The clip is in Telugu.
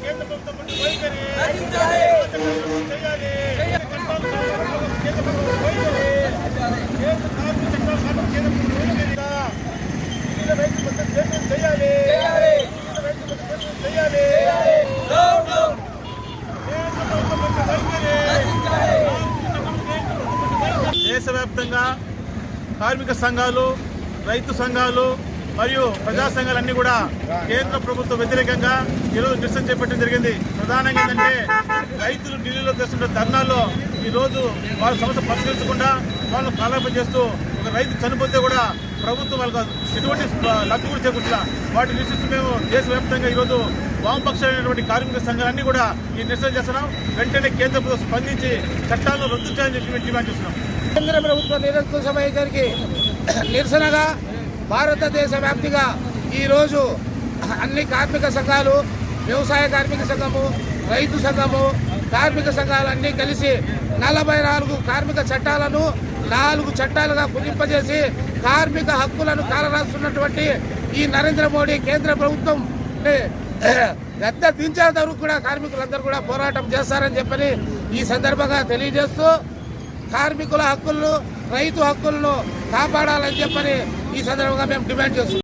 కేంద్ర ప్రభుత్వం పట్ల వైఖరి చేయాలి చట్టాలు కేంద్ర ప్రభుత్వం వైఖరి కేంద్ర కార్మిక చట్టాలు సాధన కేంద్ర ప్రభుత్వం వైఖరిగా వివిధ రైతు మద్దతు చర్యలు చేయాలి వివిధ రైతు మద్దతు చర్యలు చేయాలి కేంద్ర ప్రభుత్వం పట్ల వైఖరి దేశవ్యాప్తంగా కార్మిక సంఘాలు రైతు సంఘాలు మరియు ప్రజా సంఘాలన్నీ కూడా కేంద్ర ప్రభుత్వ వ్యతిరేకంగా ఈరోజు నిరసన చేపట్టడం జరిగింది. ప్రధానంగా ఏంటంటే రైతులు ఢిల్లీలో చేస్తున్న ధర్నాల్లో ఈరోజు వాళ్ళ సమస్య పరిష్కరించకుండా వాళ్ళను కాలాపం చేస్తూ ఒక రైతు చనిపోతే కూడా ప్రభుత్వం వాళ్ళకి ఎటువంటి లబ్ధి కూడా చేకూర్చా వాటిని నిరసిస్తూ మేము దేశవ్యాప్తంగా ఈరోజు వామపక్షమైనటువంటి కార్మిక సంఘాలన్నీ కూడా ఈ నిరసన చేస్తున్నాం. వెంటనే కేంద్ర ప్రభుత్వం స్పందించి చట్టాలను రద్దు చేయాలని చెప్పి డిమాండ్ చేస్తున్నాం. కేంద్ర ప్రభుత్వ నిరంకుశ వైఖరికి నిరసనగా భారతదేశ వ్యాప్తిగా ఈరోజు అన్ని కార్మిక సంఘాలు వ్యవసాయ కార్మిక సంఘము రైతు సంఘము కార్మిక సంఘాలన్నీ కలిసి నలభై నాలుగు కార్మిక చట్టాలను నాలుగు చట్టాలుగా కుదింపజేసి కార్మిక హక్కులను కాలరాస్తున్నటువంటి ఈ నరేంద్ర మోడీ కేంద్ర ప్రభుత్వం పెద్ద దించేంత వరకు కూడా కార్మికులందరూ కూడా పోరాటం చేస్తారని చెప్పని ఈ సందర్భంగా తెలియజేస్తూ కార్మికుల హక్కులను రైతు హక్కులను కాపాడాలని చెప్పని ఈ సందర్భంగా మేము డిమాండ్ చేస్తున్నాం.